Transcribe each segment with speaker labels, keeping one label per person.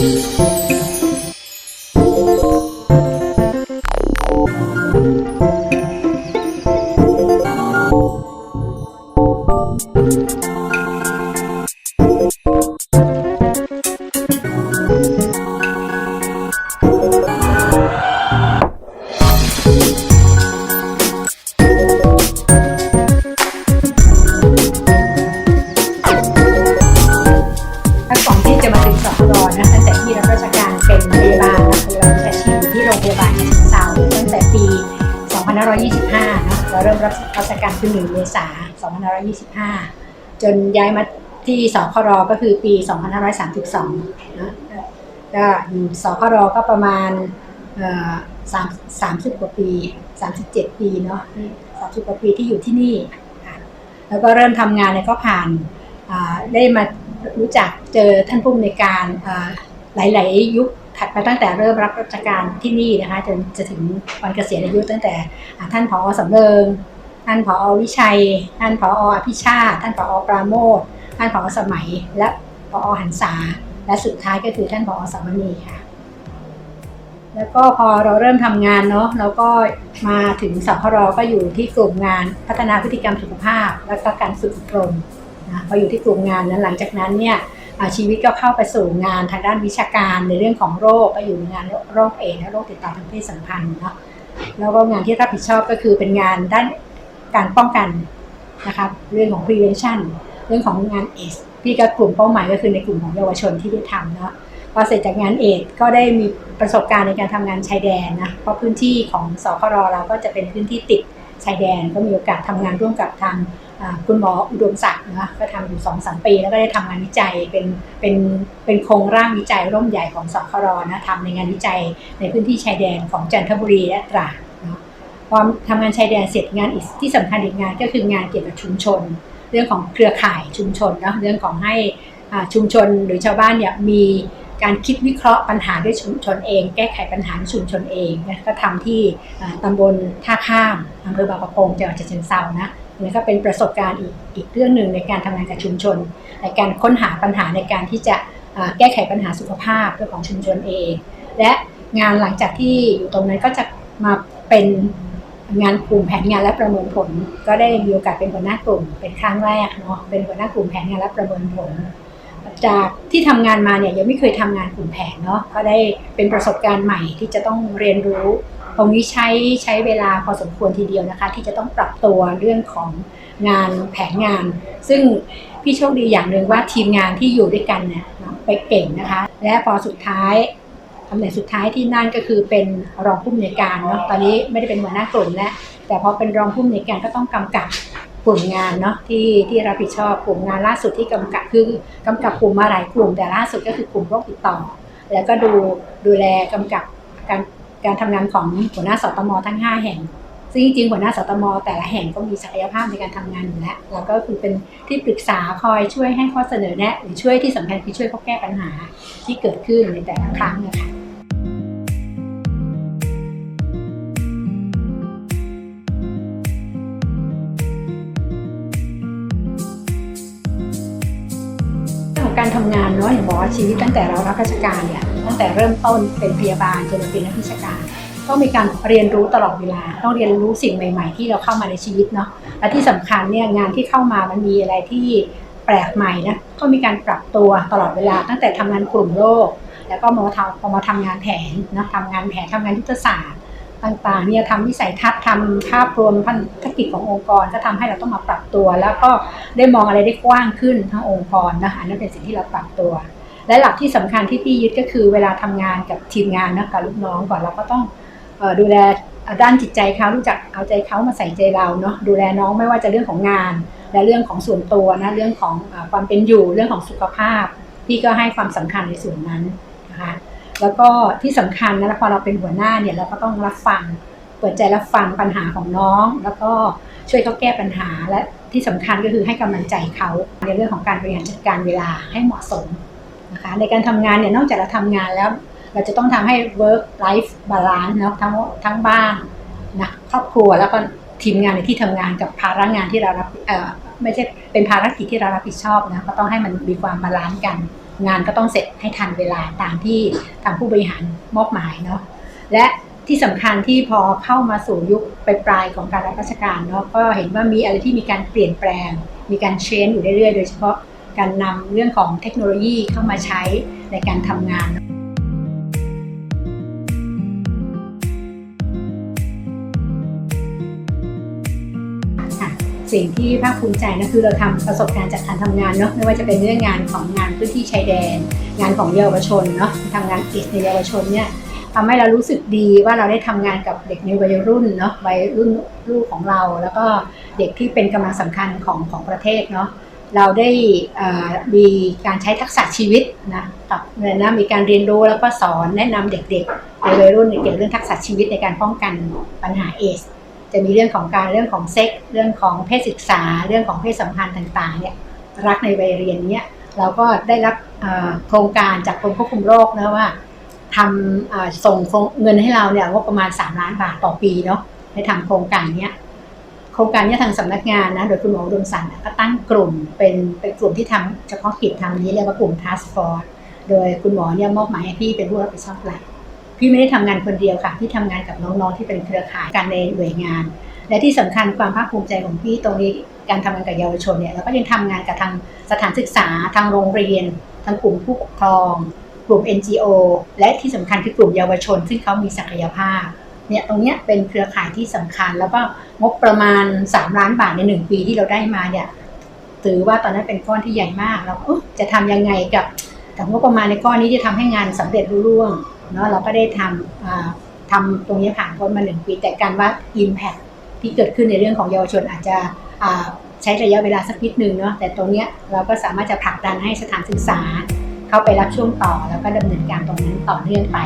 Speaker 1: Thank you. คือ1เมษายน2525 จนย้ายมาที่สพรก็คือปี 2532นะก็อยู่สพรก็ประมาณสามสามสิบกว่าปี37ปีเนาะสามสิบกว่าปีที่อยู่ที่นี่ แล้วก็เริ่มทำงานเนี่ยก็ผ่านได้มารู้จักเจอท่านผู้อำนวยการหลาย ๆ ยุคถัดมาตั้งแต่เริ่มรับราชการที่นี่นะคะจนจะถึงวันเกษียณอายุตั้งแต่ท่านผอสำเริง ท่านผอวิชัย ท่านผออภิชาท่านผอปราโมทท่านผอสมัย และผอหันษาและสุดท้ายก็คือท่านผอสามณีค่ะ แล้วก็พอเราเริ่มทำงานเนาะเราก็มาถึงสพรก็อยู่ที่กลุ่มงานพัฒนาพฤติกรรมสุขภาพ และก็การฝึกอบรมนะพออยู่ที่กลุ่มงานนั้นหลังจากนั้นเนี่ยชีวิตก็เข้าไปสู่งานทางด้านวิชาการในเรื่องของโรคก็อยู่ในงานโรคเอดและโรคติดต่อทางเพศสัมพันธ์เนาะแล้วก็งานที่รับผิดชอบก็คือเป็นงานด้าน การป้องกันนะครับเรื่องของ prevention เรื่องของงานเอดส์พี่ก็กลุ่มเป้าหมายก็คือในกลุ่มของเยาวชนที่ได้ทำเนาะพอเสร็จจากงานเอดส์ก็ได้มีประสบการณ์ในการทำงานชายแดนนะเพราะพื้นที่ของสครเราก็จะเป็นพื้นที่ติดชายแดน ก็มีโอกาสทำงานร่วมกับทางคุณหมออุดมศักดิ์นะก็ทำอยู่สองสามปี แล้วก็ได้ทำงานวิจัยเป็นเป็นเป็นโครงร่างวิจัยร่มใหญ่ของสครนะทำในงานวิจัยในพื้นที่ชายแดนของจันทบุรีและตราด เนาะพอทำงานชายแดนเสร็จงานอีกที่สำคัญอีกงานก็คืองานเกี่ยวกับชุมชน เรื่องของเครือข่ายชุมชนเนาะเรื่องของให้ชุมชนหรือชาวบ้านเนี่ยมีการคิดวิเคราะห์ปัญหาด้วยชุมชนเอง แก้ไขปัญหาในชุมชนเองนะก็ทำที่อ่าตำบลท่าข้ามอำเภอบางปะกงจังหวัดฉะเชิงเทรานะนี่ก็เป็นประสบการณ์อีกอีกเรื่องหนึ่งในการทำงานกับชุมชน ในการค้นหาปัญหาในการที่จะแก้ไขปัญหาสุขภาพเรื่องของชุมชนเอง และงานหลังจากที่อยู่ตรงนั้นก็จะมาเป็น งานกลุ่มแผนงานและประเมินผล ก็ได้มีโอกาสเป็นหัวหน้ากลุ่ม เป็นครั้งแรกเนาะเป็นหัวหน้ากลุ่มแผนงานและประเมินผล จากที่ทำงานมาเนี่ยยังไม่เคยทำงานกลุ่มแผนเนาะก็ได้เป็นประสบการณ์ใหม่ที่จะต้องเรียนรู้ ตรงนี้ใช้ใช้เวลาพอสมควรทีเดียวนะคะ ที่จะต้องปรับตัวเรื่องของงานแผนงาน ซึ่งพี่โชคดีอย่างหนึ่งว่าทีมงานที่อยู่ด้วยกันเนี่ยไปเก่งนะคะ และพอสุดท้าย ตำแหน่งสุดท้ายที่นั่นก็คือเป็นรองผู้อำนวยการเนาะตอนนี้ไม่ได้เป็นหัวหน้ากลุ่มแล้วแต่พอเป็นรองผู้อำนวยการก็ต้องกำกับกลุ่มงานเนาะที่ที่รับผิดชอบกลุ่มงานล่าสุดที่กำกับคือกำกับกลุ่มมาหลายกลุ่ม แต่ล่าสุดก็คือกลุ่มโรคติดต่อ แล้วก็ดูดูแลกำกับการการทำงานของหัวหน้าสตมทั้ง 5 แห่ง ซึ่งจริงๆหัวหน้าสตมแต่ละแห่งก็มีศักยภาพในการทำงานอยู่แล้วแล้วก็คือเป็นที่ปรึกษาคอยช่วยให้ข้อเสนอแนะหรือช่วยที่สำคัญคือช่วยเขาแก้ปัญหาที่เกิดขึ้นในแต่ละครั้งนะคะ ทำงานเนาะอย่างบอกว่าชีวิตตั้งแต่เรารับราชการเนี่ยตั้งแต่เริ่มต้นเป็นพยาบาลจนเป็นนักวิชาการต้องมีการเรียนรู้ตลอดเวลา ต้องเรียนรู้สิ่งใหม่ ๆ ที่เราเข้ามาในชีวิตเนาะและที่สำคัญเนี่ยงานที่เข้ามามันมีอะไรที่แปลกใหม่นะก็มีการปรับตัวตลอดเวลา ตั้งแต่ทำงานกลุ่มโรคแล้วก็มาทำพอมาทำงานแผนนะทำงานแผนทำงานยุทธศาสตร์ ต่างๆเนี่ยทำวิสัยทัศน์ทำภาพรวมพันธกิจขององค์กร ก็ทำให้เราต้องมาปรับตัว แล้วก็ได้มองอะไรได้กว้างขึ้นทั้งองค์กรนะคะนนั้นเป็นสิ่งที่เราปรับตัว และหลักที่สำคัญที่พี่ยึดก็คือเวลาทำงานกับทีมงานนะกับลูกน้องก่อนเราก็ต้องดูแลด้านจิตใจเขารู้จักเอาใจเขามาใส่ใจเราเนาะดูแลน้องไม่ว่าจะเรื่องของงาน และเรื่องของส่วนตัวนะเรื่องของความเป็นอยู่เรื่องของสุขภาพ พี่ก็ให้ความสำคัญในส่วนนั้น แล้วก็ที่สำคัญนะพอเราเป็นหัวหน้าเนี่ยเราก็ต้องรับฟัง เปิดใจรับฟังปัญหาของน้อง แล้วก็ช่วยเขาแก้ปัญหาและที่สำคัญก็คือให้กำลังใจเขาในเรื่องของการบริหารจัดการเวลาให้เหมาะสมนะคะในการทำงานเนี่ยนอกจากเราทำงานแล้ว เราจะต้องทำให้ work life balance เนาะทั้งทั้งบ้านนะครอบครัวแล้วก็ทีมงานในที่ทำงานกับภาระงานที่เรารับไม่ใช่เป็นภารกิจที่เรารับผิดชอบนะก็ต้องให้มันมีความบาลานซ์กัน งานก็ต้องเสร็จให้ทันเวลาตามที่ทางผู้บริหารมอบหมายเนาะและที่สำคัญที่พอเข้ามาสู่ยุคปลายๆของการรับราชการเนาะก็เห็นว่ามีอะไรที่มีการเปลี่ยนแปลง มีการเชนอยู่เรื่อยๆ โดยเฉพาะการนำเรื่องของเทคโนโลยีเข้ามาใช้ในการทำงาน สิ่งที่ภาคภูมิใจนะคือเราทำประสบการณ์จากการทำงานเนาะไม่ว่าจะเป็นเรื่องงานของงานพื้นที่ชายแดน งานของเยาวชนเนาะทำงานกิจในเยาวชนเนี่ยทำให้เรารู้สึกดีว่าเราได้ทำงานกับเด็กในวัยรุ่นเนาะวัยรุ่นลูกของเรา แล้วก็เด็กที่เป็นกำลังสำคัญของของประเทศเนาะเราได้อ่อมีการใช้ทักษะชีวิตนะกับเนี่ยนะมีการเรียนรู้แล้วก็สอนแนะนำเด็กๆในวัยรุ่นเกี่ยวกับเรื่องทักษะชีวิตในการป้องกันปัญหาเอส จะมีเรื่องของการเรื่องของเซ็กเรื่องของเพศศึกษา เรื่องของเพศสัมพันธ์ต่างๆเนี่ยรักในวัยเรียนเนี่ยเราก็ได้รับโครงการจากกรมควบคุมโรคนะว่าทำส่งเงินให้เราเนี่ยงบประมาณ 3 ล้านบาทต่อปีเนาะให้ทำโครงการเนี้ยโครงการเนี้ยทางสำนักงานนะโดยคุณหมออุดมสันก็ตั้งกลุ่มเป็นเป็นกลุ่มที่ทำเฉพาะกิจทำนี้เรียกว่ากลุ่ม task force โดยคุณหมอเนี่ยมอบหมายให้พี่เป็นผู้รับผิดชอบหลัก พี่ไม่ได้ทำงานคนเดียวค่ะ พี่ทำงานกับน้องๆที่เป็นเครือข่ายกันในหน่วยงาน และที่สำคัญความภาคภูมิใจของพี่ตรงนี้การทำงานกับเยาวชนเนี่ยเราก็ยังทำงานกับทางสถานศึกษาทางโรงเรียน ทางกลุ่มผู้ปกครอง กลุ่ม NGO และที่สำคัญคือกลุ่มเยาวชน ซึ่งเขามีศักยภาพเนี่ยตรงเนี้ยเป็นเครือข่ายที่สำคัญ แล้วก็งบประมาณ 3 ล้านบาทใน 1 ปีที่เราได้มาเนี่ยถือว่าตอนนั้นเป็นก้อนที่ใหญ่มากเอ๊ะจะทำยังไงกับกับงบประมาณในก้อนนี้ที่ทำให้งานสำเร็จรุ่ร่วง เนาะเราก็ได้ทำทำตรงนี้ผ่านพ้นมาหนึ่งปี แต่การว่า Impact ที่เกิดขึ้นในเรื่องของเยาวชนอาจจะใช้ระยะเวลาสักนิดนึงเนาะแต่ตรงนี้เราก็สามารถจะผลักดันให้สถานศึกษา เข้าไปรับช่วงต่อแล้วก็ดำเนินการตรงนั้นต่อเนื่องไป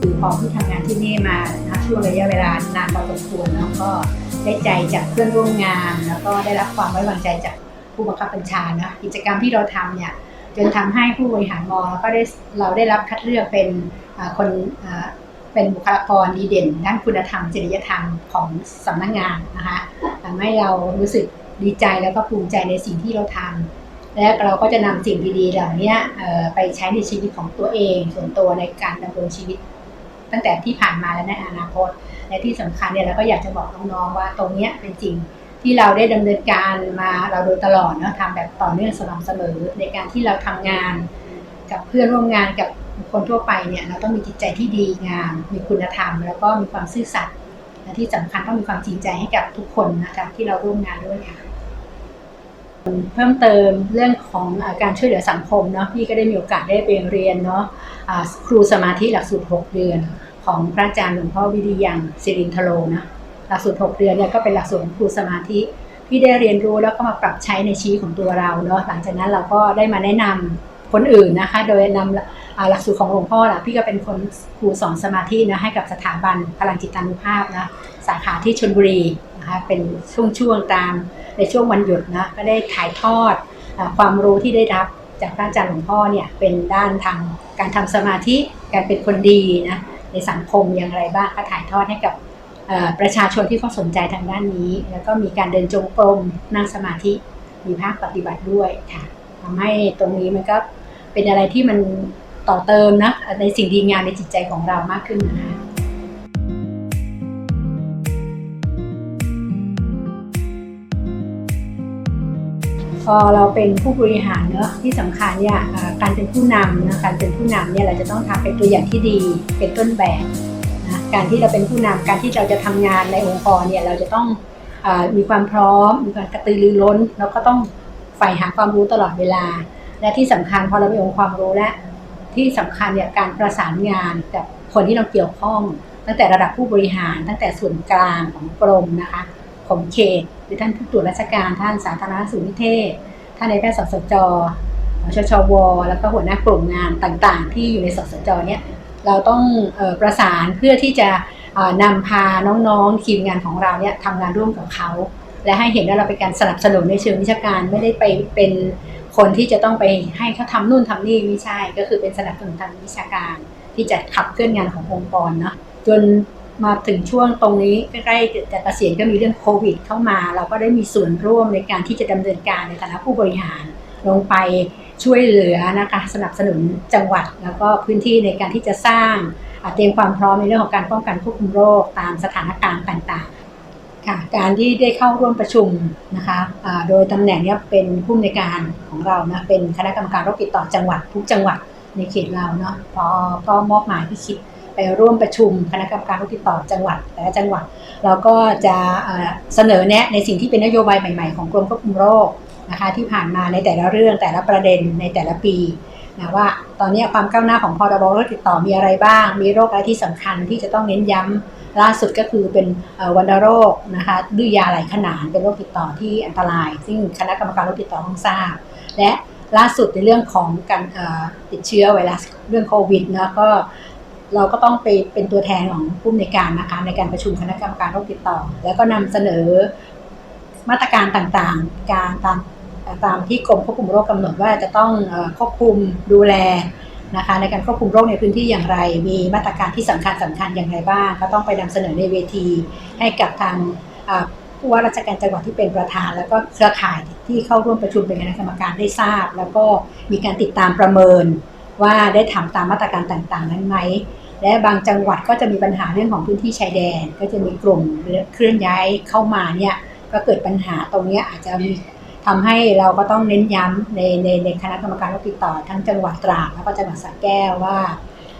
Speaker 1: คือพอที่ทำงานที่นี่มานะช่วงระยะเวลานานพอสมควรแล้วก็ ได้ใจจากเพื่อนร่วมงาน แล้วก็ได้รับความไว้วางใจจากผู้บังคับบัญชานะกิจกรรมที่เราทำเนี่ยจนทำให้ผู้บริหารมอแล้วก็ได้เราได้รับคัดเลือกเป็นคนเป็นบุคลากรดีเด่น ด้านคุณธรรมจริยธรรมของสำนักงานนะคะทำให้เรารู้สึกดีใจแล้วก็ภูมิใจในสิ่งที่เราทำและเราก็จะนำสิ่งดีๆเหล่านี้ไปใช้ในชีวิตของตัวเอง ส่วนตัวในการดำรงชีวิต ตั้งแต่ที่ผ่านมาและในอนาคต และที่สำคัญเนี่ยเราก็อยากจะบอกน้องๆว่าตรงเนี้ยเป็นสิ่งที่เราได้ดำเนินการมาเราโดยตลอดเนาะทำแบบต่อเนื่องสม่ำเสมอ ในการที่เราทำงาน กับเพื่อนร่วมงานกับคนทั่วไปเนี่ยเราต้องมีจิตใจที่ดีงาม มีคุณธรรม แล้วก็มีความซื่อสัตย์และที่สำคัญต้องมีความจริงใจให้กับทุกคนนะคะที่เราร่วมงานด้วยค่ะเพิ่มเติมเรื่องของอการช่วยเหลือสังคมเนาะพี่ก็ได้มีโอกาสได้ไปเรียนเนาะอ่าครูสมาธิหลักสูตร 6 เดือน ของพระอาจารย์หลวงพ่อวิริยังศิรินทโลนะหลักสูตร6เดือนเนี่ยก็เป็นหลักสูตรครูสมาธิพี่ได้เรียนรู้แล้วก็มาปรับใช้ในชีวิตของตัวเราเนาะหลังจากนั้นเราก็ได้มาแนะนำคนอื่นนะคะ โดยนำหลักสูตรของหลวงพ่อนะพี่ก็เป็นคนครูสอนสมาธินะให้กับสถาบันพลังจิตานุภาพนะสาขาที่ชลบุรีนะคะเป็นช่วงๆตามในช่วงวันหยุดนะก็ได้ถ่ายทอดอความรู้ที่ได้รับจากพระอาจารย์หลวงพ่อเนี่ยเป็นด้านทางการทำสมาธิการเป็นคนดีนะ ในสังคมอย่างไรบ้างก็ถ่ายทอดให้กับประชาชนที่เขาสนใจทางด้านนี้ แล้วก็มีการเดินจงกรมนั่งสมาธิมีภาคปฏิบัติด้วยค่ะทำให้ตรงนี้มันก็เป็นอะไรที่มันต่อเติมนะในสิ่งดีงามในจิตใจของเรามากขึ้นนะคะ พอเราเป็นผู้บริหารเนอะที่สำคัญเนี่ยการเป็นผู้นำนะการเป็นผู้นำเนี่ยเราจะต้องทำเป็นตัวอย่างที่ดีเป็นต้นแบบนะการที่เราเป็นผู้นำการที่เราจะทำงานในองค์กรเนี่ยเราจะต้องอมีความพร้อมมีความกระตือรือร้น แล้วก็ต้องใฝ่หาความรู้ตลอดเวลา และที่สำคัญพอเรามีองค์ความรู้และที่สำคัญเนี่ยการประสานงานกับคนที่เราเกี่ยวข้อง ตั้งแต่ระดับผู้บริหาร ตั้งแต่ส่วนกลางของกรมนะคะของเขต หรือท่านผู้ตรวจราชการท่านสาธารณสุขนิเทศ ท่านในายแพทย์สสจชชว แล้วก็หัวหน้ากลุ่มงานต่างๆ ที่อยู่ในสสจเนี่ยเราต้องอประสานเพื่อที่จะนำพาน้องๆทีมงานของเราเนี่ยทำงานร่วมกับเขา และให้เห็นว่าเราเป็นการสนับสนุนในเชิงวิชาการไม่ได้ไปเป็นคนที่จะต้องไปให้เขาทำนู่นทำนี่ไม่ใช่ ก็คือเป็นสนับสนุนทางวิชาการ ที่จะขับเคลื่อนงานขององค์กรเนาะจน มาถึงช่วงตรงนี้ใกล้ๆจะเกษียณก็มีเรื่องโควิด เข้ามา เราก็ได้มีส่วนร่วมในการที่จะดำเนินการในฐานะผู้บริหารลงไปช่วยเหลือนะคะสนับสนุนจังหวัด แล้วก็พื้นที่ในการที่จะสร้างเตรียมความพร้อมในเรื่องของการป้องกันควบคุมโรคตามสถานการณ์ต่างๆค่ะการที่ได้เข้าร่วมประชุมนะคะอ่าโดยตำแหน่งนี้เป็นผู้อำนวยการของเรานะเป็นคณะกรรมการโรคติดต่อจังหวัดทุกจังหวัดในเขตเราเนาะพอก็มอบหมายพี่คิด ไปร่วมประชุมคณะกรรมการโรคติดต่อจังหวัดแต่ละจังหวัดเราก็จะเอ่อเสนอแนะในสิ่งที่เป็นนโยบายใหม่ ๆ ของกรมควบคุมโรคนะคะที่ผ่านมาในแต่ละเรื่องแต่ละประเด็นในแต่ละปีนะว่าตอนนี้ความก้าวหน้าของพรบโรคติดต่อมีอะไรบ้าง มีโรคอะไรที่สำคัญที่จะต้องเน้นย้ำล่าสุดก็คือเป็นเอ่อวัณโรคนะคะดื้อยาไหลขนานเป็นโรคติดต่อที่อันตราย ซึ่งคณะกรรมการโรคติดต่อต้องทราบ และล่าสุดในเรื่องของการติดเชื้อไวรัสเรื่องโควิดนะก็ เราก็ต้องไปเป็นตัวแทนของผู้อำนวยการนะคะในการประชุมคณะกรรมการโรคติดต่อ แล้วก็นำเสนอมาตรการต่างๆ การตามตามที่กรมควบคุมโรคกำหนดว่าจะต้องควบคุมดูแลนะคะในการควบคุมโรคในพื้นที่อย่างไร มีมาตรการที่สำคัญสำคัญอย่างไรบ้าง ก็ต้องไปนำเสนอในเวที ให้กับทางผู้ว่าราชการจังหวัดที่เป็นประธาน แล้วก็เครือข่ายที่เข้าร่วมประชุมเป็นคณะกรรมการได้ทราบ แล้วก็มีการติดตามประเมิน ว่าได้ทำตามมาตรการต่างๆ นั้นไหม และบางจังหวัดก็จะมีปัญหาเรื่องของพื้นที่ชายแดน ก็จะมีกลุ่มเคลื่อนย้ายเข้ามาเนี่ยก็เกิดปัญหาตรงนี้อาจจะมีทำให้เราก็ต้องเน้นย้ำในในในคณะกรรมการโรคติดต่อทั้งจังหวัดตราดแล้วก็จังหวัดสระแก้วว่า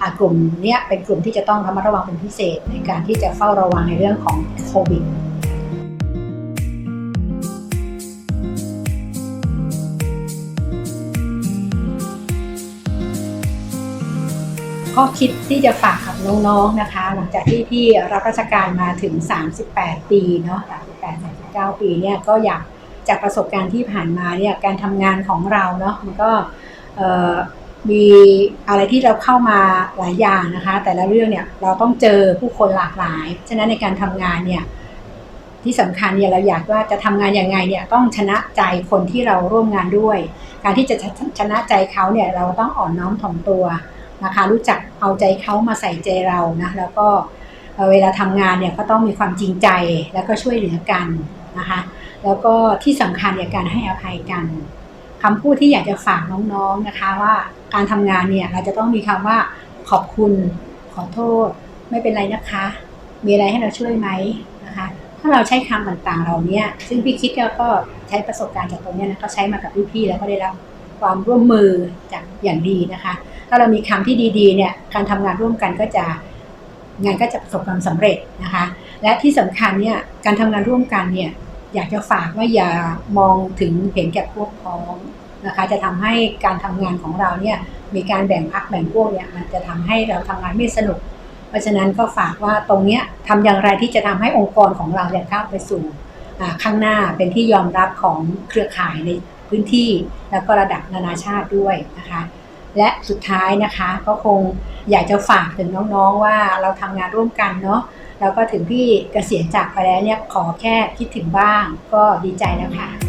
Speaker 1: อากลุ่มเนี้ยเป็นกลุ่มที่จะต้องระมัดระวังเป็นพิเศษในการที่จะเฝ้าระวังในเรื่องของโควิด ข้อคิดที่จะฝากกับน้องๆนะคะ หลังจากที่พี่รับราชการมาถึง 38 ปีเนาะ38 39 ปีเนี่ยก็อยากจากประสบการณ์ที่ผ่านมาเนี่ยการทำงานของเราเนาะมันก็มีอะไรที่เราเข้ามาหลายอย่างนะคะ แต่ละเรื่องเนี่ยเราต้องเจอผู้คนหลากหลายฉะนั้นในการทำงานเนี่ยที่สำคัญเนี่ยเราอยากว่าจะทำงานยังไงเนี่ยต้องชนะใจคนที่เราร่วมงานด้วย การที่จะชนะใจเขาเนี่ยเราต้องอ่อนน้อมถ่อมตัว นะคะ รู้จักเอาใจเขามาใส่ใจเรานะแล้วก็เวลาทำงานเนี่ยก็ต้องมีความจริงใจแล้วก็ช่วยเหลือกันนะคะแล้วก็ที่สำคัญเนี่ยการให้อภัยกันคำพูดที่อยากจะฝากน้องๆนะคะว่าการทำงานเนี่ยเราจะต้องมีคำว่าขอบคุณ ขอโทษ ไม่เป็นไรนะคะ มีอะไรให้เราช่วยไหมนะคะ ถ้าเราใช้คำต่างๆเหล่านี้ซึ่งพี่คิดก็ก็ใช้ประสบการณ์จากตรงนี้นะก็ใช้มากับพี่ๆแล้วก็ได้รับความร่วมมือจากอย่างดีนะคะ ถ้าเรามีคำที่ดีๆเนี่ยการทำงานร่วมกันก็จะงานก็จะประสบความสำเร็จนะคะ และที่สำคัญเนี่ยการทำงานร่วมกันเนี่ยอยากจะฝากว่าอย่ามองถึงเห็นแก่พวกพ้องนะคะ จะทำให้การทำงานของเราเนี่ยมีการแบ่งพักแบ่งพวกเนี่ยมันจะทำให้เราทำงานไม่สนุก เพราะฉะนั้นก็ฝากว่าตรงเนี้ยทำอย่างไรที่จะทำให้องค์กรของเราเนี่ยก้าวไปสู่ข้างหน้าเป็นที่ยอมรับของเครือข่ายในพื้นที่ แล้วก็ระดับนานาชาติด้วยนะคะ และสุดท้ายนะคะก็คงอยากจะฝากถึงน้องๆว่าเราทำงานร่วมกันเนาะแล้วก็ถึงพี่เกษียณจากไปแล้วเนี่ยขอแค่คิดถึงบ้างก็ดีใจแล้วค่ะ